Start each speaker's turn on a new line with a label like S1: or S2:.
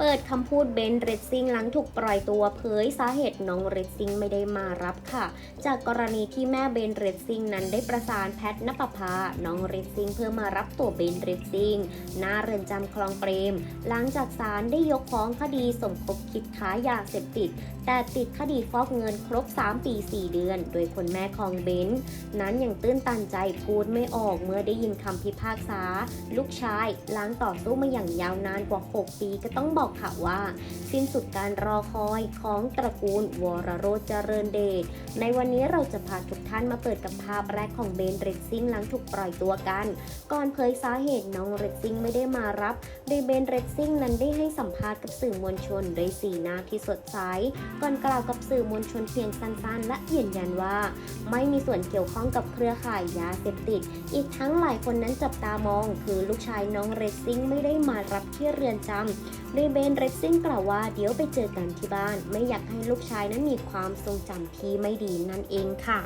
S1: เปิดคำพูดเบนเรดซิงหลังถูกปล่อยตัวเผยสาเหตุน้องเรดซิงไม่ได้มารับค่ะ จากกรณีที่แม่เบนเรดซิงนั้นได้ประสานแพทนปภาน้องเรดซิงเพื่อมารับตัวเบนเรดซิงหน้าเรือนจำคลองเปรม หลังจากศาลได้ยกฟ้องคดีสมคบคิดค้ายาเสพติด แต่ติดคดีฟอกเงินครบ 3 ปี 4 เดือน โดยคนแม่ของเบนนั้นยังตื้นตันใจพูดไม่ออกเมื่อได้ยินคำพิพากษา ลูกชายล้างต่อสู้มาอย่างยาวนานกว่า 6 ปีก็ต้องบอกค่ะว่า สิ้นสุดการรอคอยของตระกูลวรโรจเจริญเดชในวันนี้เราจะพาทุกท่านมาเปิดกับภาพแรกของเบนเรดซิงหลังถูกปล่อยตัวกัน ก่อนเผยสาเหตุน้องเรดซิงไม่ได้มารับ โดยเบนเรดซิงนั้นได้ให้สัมภาษณ์กับสื่อมวลชนโดยสีหน้าที่สดใสก่อนกล่าวกับสื่อมวลชนเพียงสั้นๆ และยืนยันว่า ไม่มีส่วนเกี่ยวข้องกับเครือข่ายยาเสพติด อีกทั้งหลายคนนั้นจับตามอง คือลูกชายน้องเรซซิ่งไม่ได้มารับที่เรือนจำโดยเบนเรซซิ่งกล่าวว่าเดี๋ยวไปเจอกันที่บ้าน ไม่อยากให้ลูกชายนั้นมีความทรงจำที่ไม่ดีนั่นเองค่ะ